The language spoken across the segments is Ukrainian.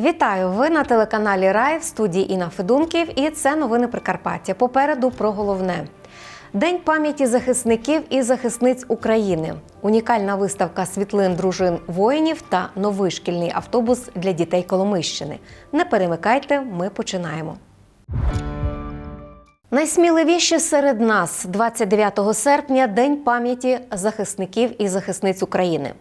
Вітаю! Ви на телеканалі Рай в студії Інна Федунків, і це новини Прикарпаття. Попереду про головне. День пам'яті захисників і захисниць України. Унікальна виставка світлин дружин воїнів та новий шкільний автобус для дітей Коломищини. Не перемикайте, ми починаємо. Найсміливіші серед нас 29 серпня День пам'яті захисників і захисниць України.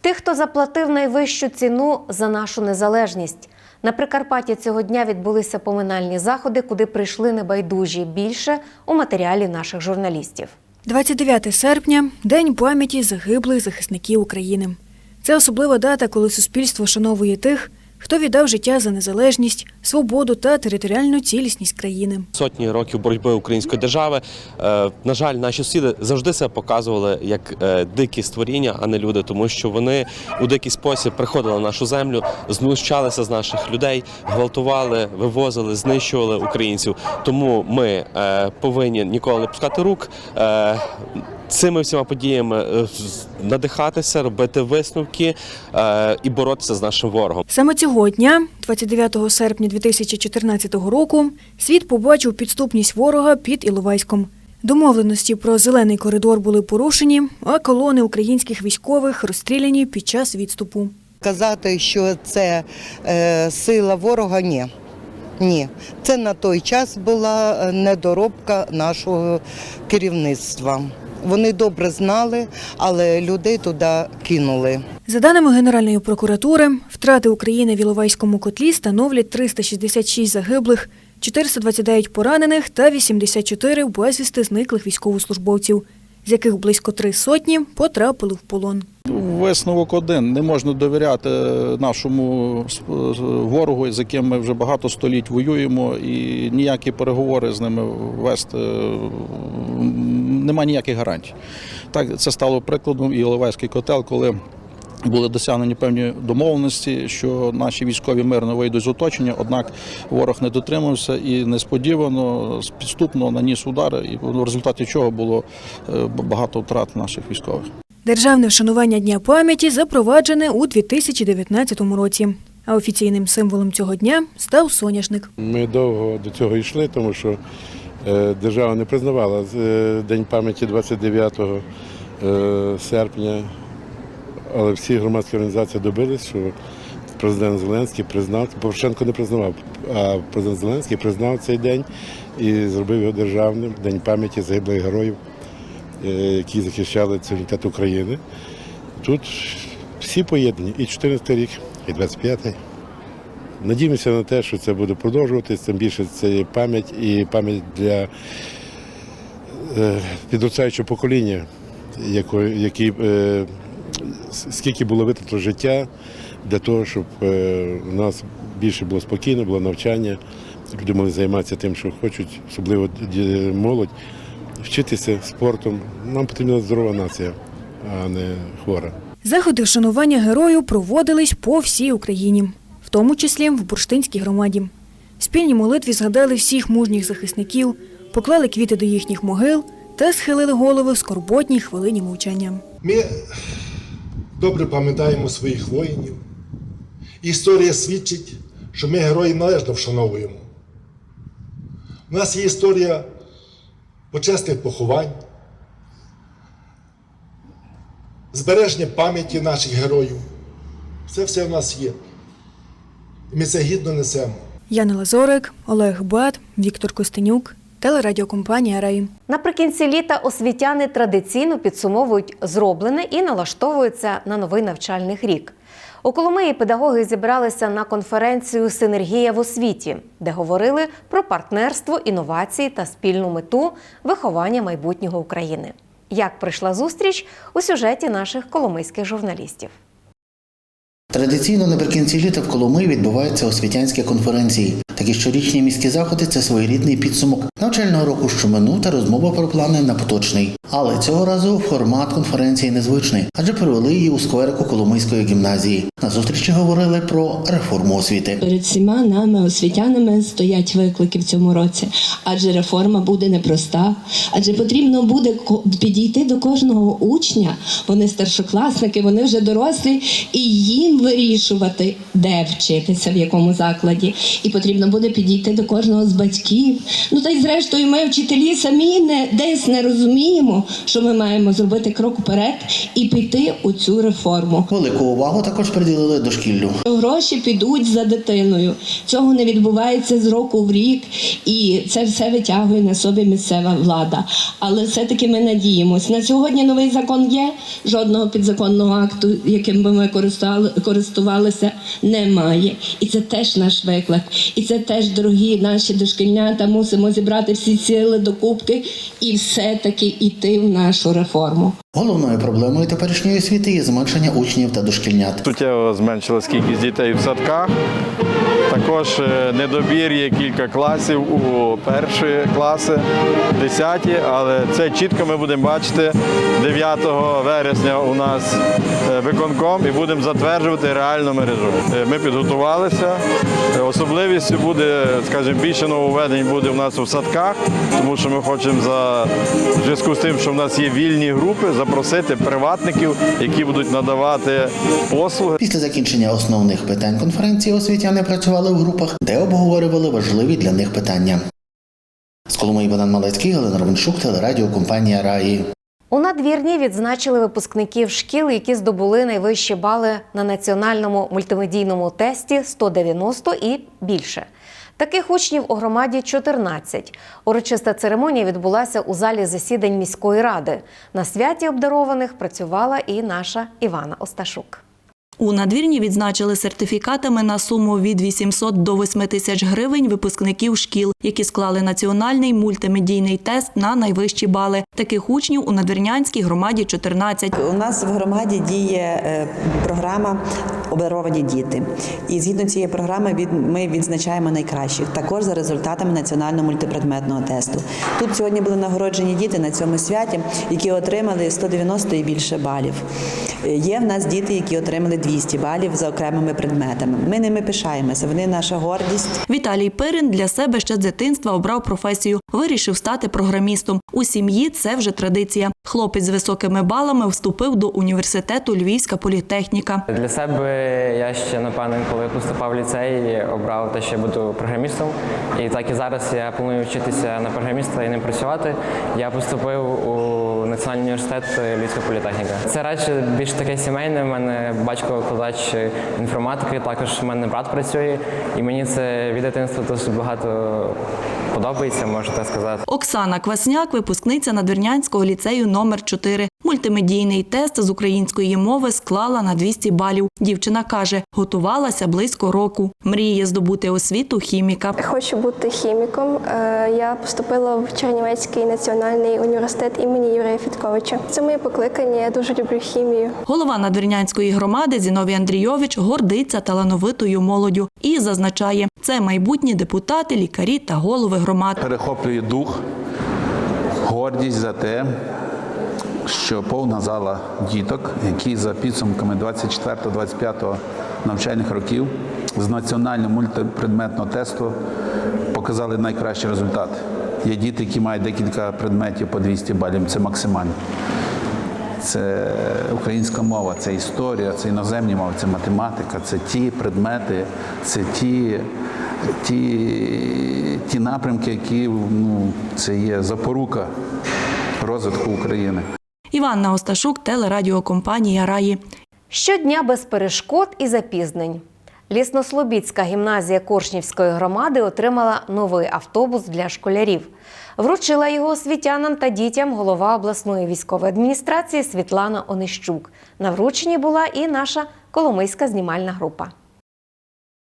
Тих, хто заплатив найвищу ціну за нашу незалежність. На Прикарпатті цього дня відбулися поминальні заходи, куди прийшли небайдужі більше у матеріалі наших журналістів. 29 серпня День пам'яті загиблих захисників України. Це особлива дата, коли суспільство шановує тих, хто віддав життя за незалежність, свободу та територіальну цілісність країни. Сотні років боротьби української держави. Е, на жаль, наші сусіди завжди себе показували як е, дикі створіння, а не люди, тому що вони у дикий спосіб приходили на нашу землю, знущалися з наших людей, гвалтували, вивозили, знищували українців. Тому ми е, повинні ніколи не пускати рук. Цими всіма подіями е, надихатися, робити висновки е, і боротися з нашим ворогом. Саме цього дня, 29 серпня 2014 року, світ побачив підступність ворога під Іловайськом. Домовленості про зелений коридор були порушені, а колони українських військових розстріляні під час відступу. Казати, що це е, сила ворога, ні. Ні, це на той час була е, недоробка нашого керівництва. Вони добре знали, але людей туди кинули. За даними Генеральної прокуратури, втрати України в Іловайському котлі становлять 366 загиблих, 429 поранених та 84 безвісти зниклих військовослужбовців, з яких близько три сотні потрапили в полон. Висновок один. Не можна довіряти нашому ворогу, з яким ми вже багато століть воюємо, і ніякі переговори з ними вести м, нема ніяких гарантій. Так, це стало прикладом і Іловайський котел, коли були досягнені певні домовленості, що наші військові мирно вийдуть з оточення, однак ворог не дотримався і несподівано, підступно наніс удар, і в результаті чого було е, багато втрат наших військових. Державне вшанування Дня пам'яті запроваджене у 2019 році. А офіційним символом цього дня став соняшник. Ми довго до цього йшли, тому що держава не признавала е, День пам'яті 29 е, серпня, але всі громадські організації добились, що президент Зеленський признав, Порошенко не признавав, а президент Зеленський признав цей день і зробив його державним День пам'яті загиблих героїв, е, які захищали суверенітет України. Тут всі поєднані, і 14 рік, і 25-й. Надіємося на те, що це буде продовжуватись, тим більше це є пам'ять і пам'ять для е, підростаючого покоління, які, е, скільки було витрато життя для того, щоб е, у нас більше було спокійно, було навчання, люди могли займатися тим, що хочуть, особливо молодь, вчитися спортом. Нам потрібна здорова нація, а не хвора. Заходи вшанування герою проводились по всій Україні, в тому числі в Бурштинській громаді. В спільній молитві згадали всіх мужніх захисників, поклали квіти до їхніх могил та схилили голови в скорботній хвилині мовчання. Ми добре пам'ятаємо своїх воїнів. Історія свідчить, що ми героїв належно вшановуємо. У нас є історія почесних поховань, збереження пам'яті наших героїв. Це все в нас є. Ми це гідно несемо. Яна Лазорик, Олег Бат, Віктор Костенюк, телерадіокомпанія Рей. Наприкінці літа освітяни традиційно підсумовують зроблене і налаштовуються на новий навчальний рік. У Коломиї педагоги зібралися на конференцію Синергія в освіті, де говорили про партнерство, інновації та спільну мету виховання майбутнього України. Як пройшла зустріч у сюжеті наших коломийських журналістів. Традиційно наприкінці літа в Коломиї відбуваються освітянські конференції. Такі щорічні міські заходи це своєрідний підсумок навчального року, що минув, та розмова про плани на поточний. Але цього разу формат конференції незвичний, адже провели її у скверику Коломийської гімназії. На зустрічі говорили про реформу освіти. Перед всіма нами, освітянами, стоять виклики в цьому році, адже реформа буде непроста, адже потрібно буде підійти до кожного учня. Вони старшокласники, вони вже дорослі, і їм вирішувати, де вчитися, в якому закладі. І потрібно буде підійти до кожного з батьків. Ну та й зрештою, ми вчителі самі не десь не розуміємо, що ми маємо зробити крок вперед і піти у цю реформу. Велику увагу також приділили дошкіллю. Гроші підуть за дитиною. Цього не відбувається з року в рік, і це все витягує на собі місцева влада. Але все-таки ми надіємось. На сьогодні новий закон є. Жодного підзаконного акту, яким би ми користували, користувалися, немає. І це теж наш виклик. І це теж, дорогі наші дошкільнята, мусимо зібрати всі сили докупки і все-таки йти в нашу реформу. Головною проблемою теперішньої освіти є зменшення учнів та дошкільнят. Суттєво зменшилась кількість дітей в садках. Також е, недобір є кілька класів у перші класи, десяті, але це чітко ми будемо бачити 9 вересня у нас е, виконком і будемо затверджувати реальну мережу. Е, Ми підготувалися. Особливістю буде, скажімо, більше нововведень буде у нас у садках, тому що ми хочемо за в зв'язку з тим, що в нас є вільні групи, запросити приватників, які будуть надавати послуги. Після закінчення основних питань конференції освітяни працювали в групах, де обговорювали важливі для них питання. З Коломиї Богдан Малецький, Галина Ровеншук, телерадіокомпанія Раї. У надвірні відзначили випускників шкіл, які здобули найвищі бали на національному мультимедійному тесті 190 і більше. Таких учнів у громаді 14. Урочиста церемонія відбулася у залі засідань міської ради. На святі обдарованих працювала і наша Івана Осташук. У надвірні відзначили сертифікатами на суму від 800 до 8 тисяч гривень випускників шкіл, які склали національний мультимедійний тест на найвищі бали. Таких учнів у надвірнянській громаді 14. У нас в громаді діє е, програма Обдаровані діти. І згідно цієї програми ми відзначаємо найкращих, також за результатами національного мультипредметного тесту. Тут сьогодні були нагороджені діти на цьому святі, які отримали 190 і більше балів. Є в нас діти, які отримали 200 балів за окремими предметами. Ми ними пишаємося. Вони наша гордість. Віталій Пирин для себе ще з дитинства обрав професію. Вирішив стати програмістом. У сім'ї це вже традиція. Хлопець з високими балами вступив до університету Львівська політехніка. Для себе я ще напевно, коли поступав в ліцей, обрав те, що я буду програмістом. І так і зараз я планую вчитися на програміста і не працювати. Я поступив у Національний університет Львівська політехніка. Це радше більш таке сімейне. У мене батько викладач інформатики, також в мене брат працює, і мені це від дитинства досить багато подобається, можна сказати. Оксана Квасняк, випускниця Надвірнянського ліцею номер 4 Мультимедійний тест з української мови склала на 200 балів. Дівчина каже, готувалася близько року. Мріє здобути освіту хіміка. Хочу бути хіміком. Е, Я поступила в Чернівецький національний університет імені Юрія Фітковича. Це моє покликання. Я дуже люблю хімію. Голова Надвірнянської громади Зіновій Андрійович гордиться талановитою молоддю і зазначає, це майбутні депутати, лікарі та голови громад. перехоплює дух, гордість за те, що повна зала діток, які за підсумками 24-25 навчальних років з національного мультипредметного тесту показали найкращий результат. Є діти, які мають декілька предметів по 200 балів, це максимально. Це українська мова, це історія, це іноземні мови, це математика, це ті предмети, це ті, ті, ті напрямки, які ну, це є запорука розвитку України. Іванна Осташук, телерадіокомпанія Раї. Щодня без перешкод і запізнень. Ліснослобідська гімназія Коршнівської громади отримала новий автобус для школярів. Вручила його освітянам та дітям голова обласної військової адміністрації Світлана Онищук. На врученні була і наша коломийська знімальна група.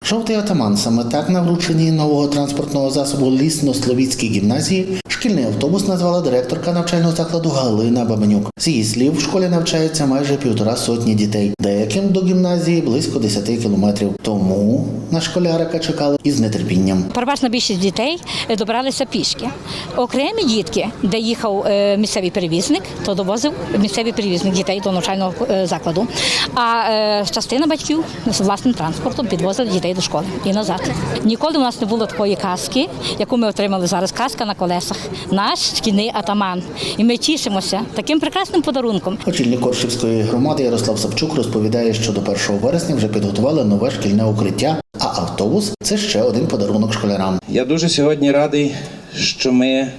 Жовтий атаман саме так на врученні нового транспортного засобу лісно-словіцькій гімназії шкільний автобус назвала директорка навчального закладу Галина Бабанюк. З її слів, в школі навчається майже півтора сотні дітей, деяким до гімназії близько 10 кілометрів. Тому на школярика чекали із нетерпінням. Переважна більшість дітей е, добиралися пішки. Окремі дітки, де їхав е, місцевий перевізник, то довозив місцевий перевізник дітей до навчального е, закладу. А частина батьків з власним транспортом підвозили дітей до школи і назад. Ніколи у нас не було такої каски, яку ми отримали зараз. Каска на колесах. Наш шкільний атаман. І ми тішимося таким прекрасним подарунком. Очільник Коршівської громади Ярослав Савчук розповідає, що до 1 вересня вже підготували нове шкільне укриття, а автобус це ще один подарунок школярам. Я дуже сьогодні радий, що ми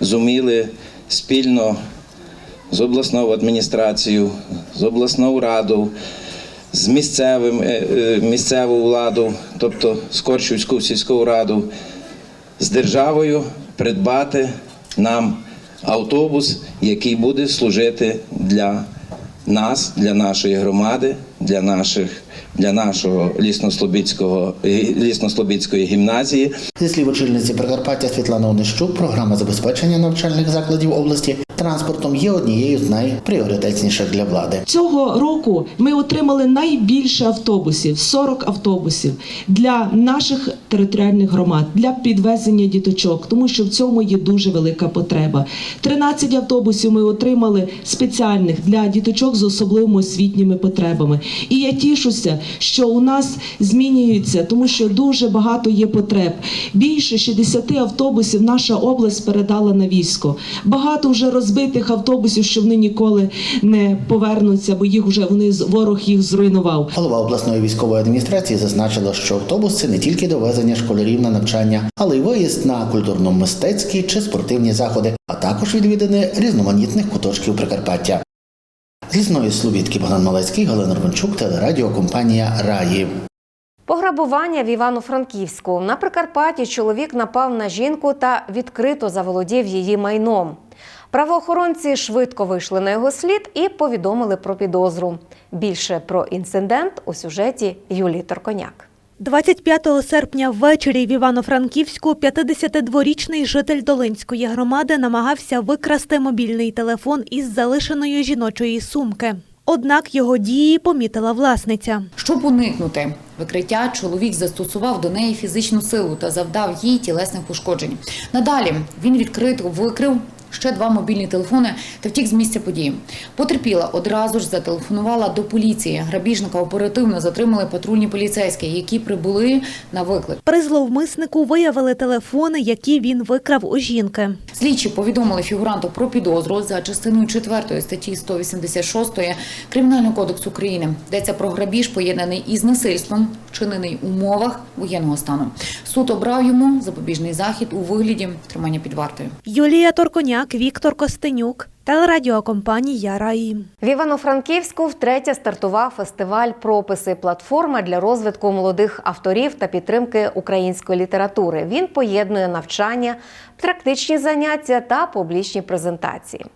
зуміли спільно з обласною адміністрацією, з обласною радою, з місцевим, е, е, місцевою владою, тобто з Корчівською сільською радою, з державою придбати нам автобус, який буде служити для нас, для нашої громади, для наших. Для нашого лісно-слобідського лісно-слобідської гімназії Зі слів очільниці Прикарпаття Світлани Онищук, програма забезпечення навчальних закладів області транспортом є однією з найпріоритетніших для влади. Цього року ми отримали найбільше автобусів 40 автобусів для наших територіальних громад для підвезення діточок, тому що в цьому є дуже велика потреба. 13 автобусів ми отримали спеціальних для діточок з особливими освітніми потребами. І я тішуся, що у нас змінюється, тому що дуже багато є потреб. Більше 60 автобусів наша область передала на військо. Багато вже розбитих автобусів, що вони ніколи не повернуться, бо їх вже вони ворог їх зруйнував. Голова обласної військової адміністрації зазначила, що автобус це не тільки довезення школярів на навчання, але й виїзд на культурно-мистецькі чи спортивні заходи, а також відвідини різноманітних куточків Прикарпаття. З Словітки Богдан Малецький, Галина Рванчук, телерадіокомпанія Раї. Пограбування в Івано-Франківську на Прикарпатті чоловік напав на жінку та відкрито заволодів її майном. Правоохоронці швидко вийшли на його слід і повідомили про підозру. Більше про інцидент у сюжеті Юлії Торконяк. 25 серпня ввечері в Івано-Франківську 52-річний житель Долинської громади намагався викрасти мобільний телефон із залишеної жіночої сумки. Однак його дії помітила власниця. Щоб уникнути викриття, чоловік застосував до неї фізичну силу та завдав їй тілесних пошкоджень. Надалі він відкрито викрив ще два мобільні телефони та втік з місця події. Потерпіла одразу ж зателефонувала до поліції. Грабіжника оперативно затримали патрульні поліцейські, які прибули на виклик. При зловмиснику виявили телефони, які він викрав у жінки. Слідчі повідомили фігуранту про підозру за частиною 4 статті 186 Кримінального кодексу України. Йдеться про грабіж, поєднаний із насильством, вчинений у умовах воєнного стану. Суд обрав йому запобіжний захід у вигляді тримання під вартою. Юлія Торконяк, Віктор Костенюк, телерадіокомпанія Раї. В Івано-Франківську втретє стартував фестиваль Прописи платформа для розвитку молодих авторів та підтримки української літератури. Він поєднує навчання, практичні заняття та публічні презентації.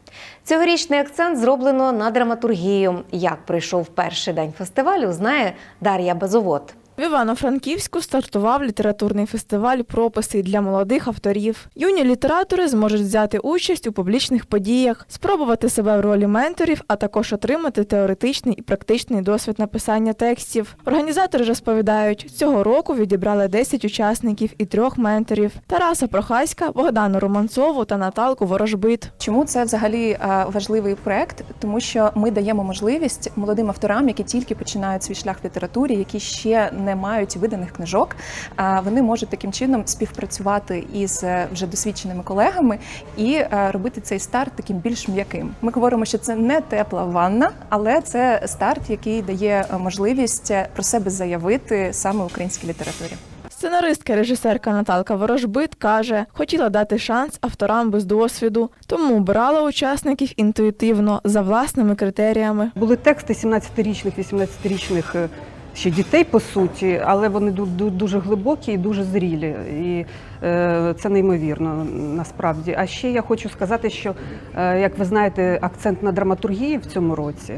Цьогорічний акцент зроблено на драматургію. Як прийшов перший день фестивалю, знає Дар'я Безовод. В Івано-Франківську стартував літературний фестиваль прописи для молодих авторів. Юні літератори зможуть взяти участь у публічних подіях, спробувати себе в ролі менторів, а також отримати теоретичний і практичний досвід написання текстів. Організатори розповідають, цього року відібрали 10 учасників і трьох менторів: Тараса Прохаська, Богдану Романцову та Наталку Ворожбит. Чому це взагалі е, важливий проект? Тому що ми даємо можливість молодим авторам, які тільки починають свій шлях в літературі, які ще не мають виданих книжок. а Вони можуть таким чином співпрацювати із е, вже досвідченими колегами і е, робити цей старт таким більш м'яким. Ми говоримо, що це не тепла ванна, але це старт, який дає е, можливість про себе заявити саме українській літературі. Сценаристка, режисерка Наталка Ворожбит каже, хотіла дати шанс авторам без досвіду, тому обирала учасників інтуїтивно за власними критеріями. Були тексти 17-річних, 18-річних е, ще дітей, по суті, але вони ду- ду- дуже глибокі і дуже зрілі. І е, це неймовірно насправді. А ще я хочу сказати, що, е, як ви знаєте, акцент на драматургії в цьому році.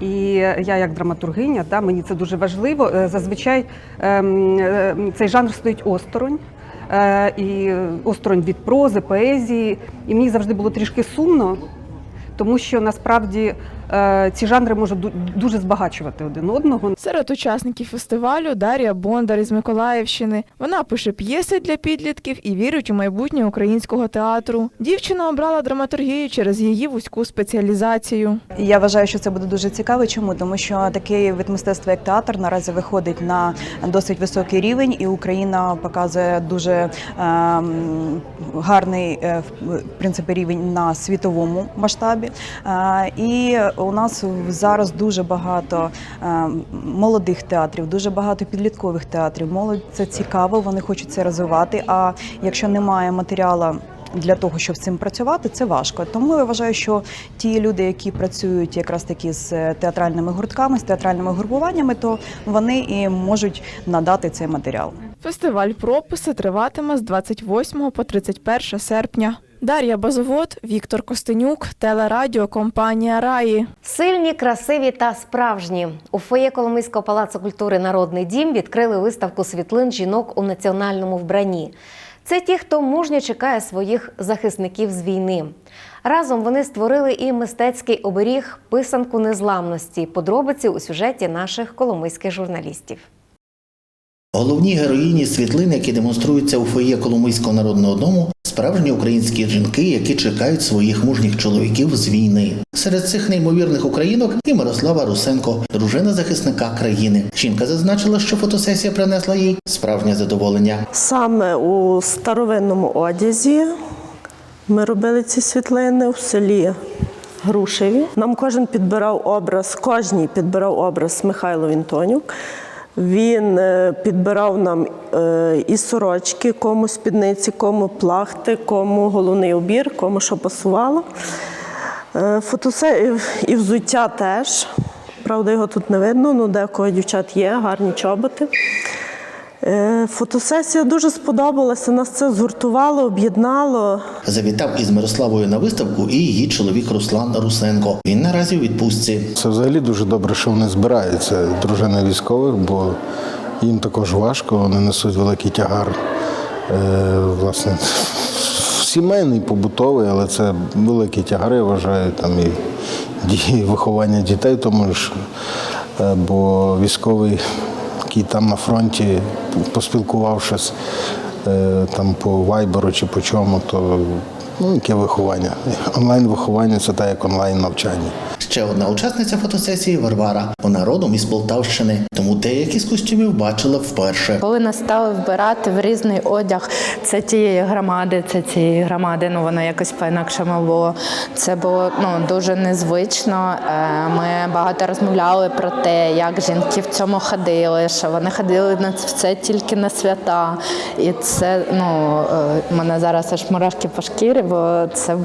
І я, як драматургиня, да, мені це дуже важливо. Е, Зазвичай ем, е, цей жанр стоїть осторонь. І осторонь від прози, поезії. І мені завжди було трішки сумно, тому що насправді ці жанри можуть дуже збагачувати один одного. Серед учасників фестивалю Дар'я Бондар із Миколаївщини. Вона пише п'єси для підлітків і вірить у майбутнє українського театру. Дівчина обрала драматургію через її вузьку спеціалізацію. Я вважаю, що це буде дуже цікаво. Чому? Тому що такий вид мистецтва, як театр, наразі виходить на досить високий рівень, і Україна показує дуже ем, гарний е, в принципі рівень на світовому масштабі. Е, і у нас зараз дуже багато ем, молодих театрів, дуже багато підліткових театрів. Молодь це цікаво, вони хочуть це розвивати. А якщо немає матеріалу для того, щоб з цим працювати, це важко. Тому я вважаю, що ті люди, які працюють якраз таки з е, театральними гуртками, з театральними групуваннями, то вони і можуть надати цей матеріал. Фестиваль прописи триватиме з 28 по 31 серпня. Дар'я Базовод, Віктор Костенюк, телерадіокомпанія Раї. Сильні, красиві та справжні у фоє Коломийського палацу культури Народний дім відкрили виставку світлин жінок у національному вбранні. Це ті, хто мужньо чекає своїх захисників з війни. Разом вони створили і мистецький оберіг писанку незламності. Подробиці у сюжеті наших коломийських журналістів. Головні героїні світлин, які демонструються у фоє Коломийського народного дому, справжні українські жінки, які чекають своїх мужніх чоловіків з війни. Серед цих неймовірних українок і Мирослава Русенко, дружина захисника країни. Жінка зазначила, що фотосесія принесла їй справжнє задоволення. Саме у старовинному одязі ми робили ці світлини в селі Грушеві. Нам кожен підбирав образ, кожній підбирав образ Михайло Вінтонюк. Він е, підбирав нам е, і сорочки, кому спідниці, кому плахти, кому головний обір, кому що пасувало. Е, Фотосе... і взуття теж. Правда, його тут не видно, але декого дівчат є, гарні чоботи. Е, Фотосесія дуже сподобалася, нас це згуртувало, об'єднало. Завітав із Мирославою на виставку і її чоловік Руслан Русенко. Він наразі у відпустці. Це взагалі дуже добре, що вони збираються, дружини військових, бо їм також важко, вони несуть великий тягар. Е, власне, сімейний, побутовий, але це великі тягари, я вважаю, там і виховання дітей, тому ж, е, бо військовий, який там на фронті, поспілкувавшись е, там по вайберу чи по чому, то ну, яке виховання. Онлайн-виховання це так, як онлайн навчання. Ще одна учасниця фотосесії Варвара. Вона родом із Полтавщини, тому деякі з костюмів бачила вперше. Коли нас стали вбирати в різний одяг, це тієї громади, це цієї громади, ну воно якось по-інакшому було. Це було ну дуже незвично. Е, Ми багато розмовляли про те, як жінки в цьому ходили, що вони ходили на це тільки на свята. І це ну е, мене зараз аж мурашки по шкірі, бо це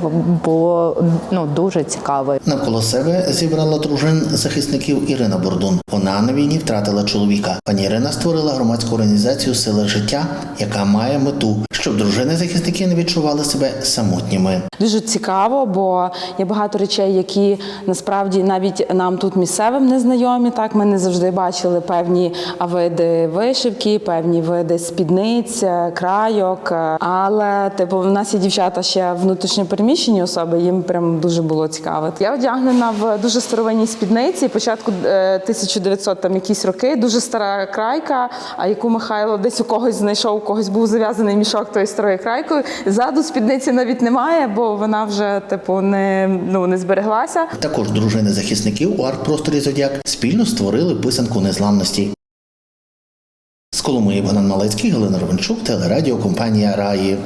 було ну дуже цікаво. Навколо себе зібрала дружин захисників Ірина Бордун. Вона на війні втратила чоловіка. Пані Ірина створила громадську організацію Сила життя, яка має мету, щоб дружини захисники не відчували себе самотніми. Дуже цікаво, бо є багато речей, які насправді навіть нам тут місцевим не знайомі. Так ми не завжди бачили певні види вишивки, певні види спідниць, крайок. Але типу, в нас є дівчата ще внутрішньо переміщені особи. Їм прям дуже було цікаво. Я одягнена в дуже старовинній спідниці. Початку е, 1900 там якісь роки. Дуже стара крайка, а яку Михайло десь у когось знайшов, у когось був зав'язаний мішок тої старої крайкою. Ззаду спідниці навіть немає, бо вона вже типу не ну не збереглася. Також дружини захисників у арт-просторі Зодіак спільно створили писанку незламності. З Коломиї Богдан Малецький, Галина Ровенчук, телерадіокомпанія Раї.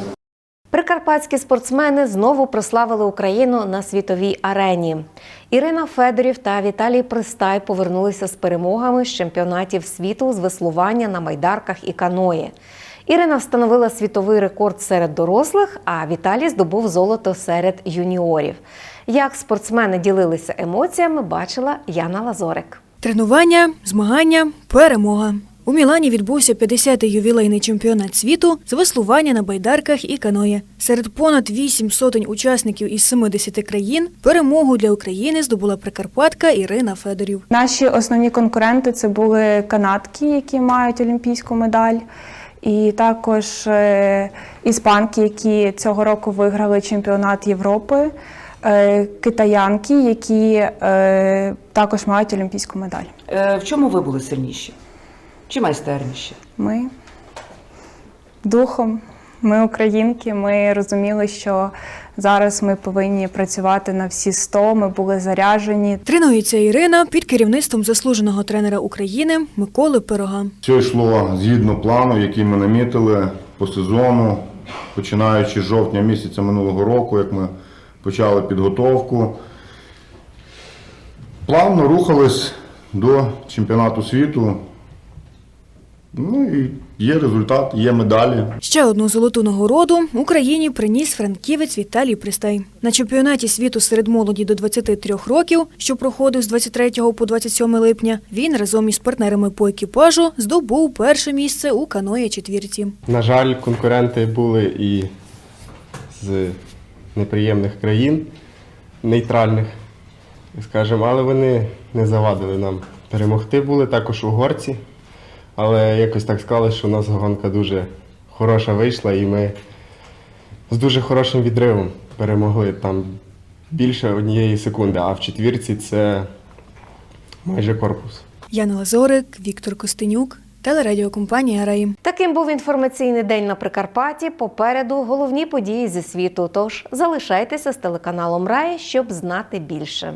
Прикарпатські спортсмени знову прославили Україну на світовій арені. Ірина Федорів та Віталій Пристай повернулися з перемогами з чемпіонатів світу з веслування на майдарках і каної. Ірина встановила світовий рекорд серед дорослих, а Віталій здобув золото серед юніорів. Як спортсмени ділилися емоціями, бачила Яна Лазорик. Тренування, змагання, перемога. У Мілані відбувся 50-й ювілейний чемпіонат світу з веслування на байдарках і каное. Серед понад 8 сотень учасників із 70 країн перемогу для України здобула прикарпатка Ірина Федорів. Наші основні конкуренти це були канадки, які мають олімпійську медаль, і також е, іспанки, які цього року виграли чемпіонат Європи. е, китаянки, які е, також мають олімпійську медаль. В чому ви були сильніші? Чи майстерніші? Ми духом, ми українки, ми розуміли, що зараз ми повинні працювати на всі 100, ми були заряжені. Тренується Ірина під керівництвом заслуженого тренера України Миколи Пирога. Все йшло згідно плану, який ми намітили по сезону, починаючи з жовтня місяця минулого року, як ми почали підготовку. Плавно рухались до чемпіонату світу. Ну і є результат, є медалі. Ще одну золоту нагороду Україні приніс франківець Віталій Пристай. На чемпіонаті світу серед молоді до 23 років, що проходив з 23 по 27 липня, він разом із партнерами по екіпажу здобув перше місце у каної четвірці. На жаль, конкуренти були і з неприємних країн, нейтральних, скажімо, але вони не завадили нам перемогти. Були також угорці, але якось так склали, що у нас гонка дуже хороша вийшла, і ми з дуже хорошим відривом перемогли там більше однієї секунди, а в четвірці це майже корпус. Яна Лазорик, Віктор Костенюк, телерадіокомпанія Раїм. Таким був інформаційний день на Прикарпатті. Попереду головні події зі світу. Тож залишайтеся з телеканалом Рай, щоб знати більше.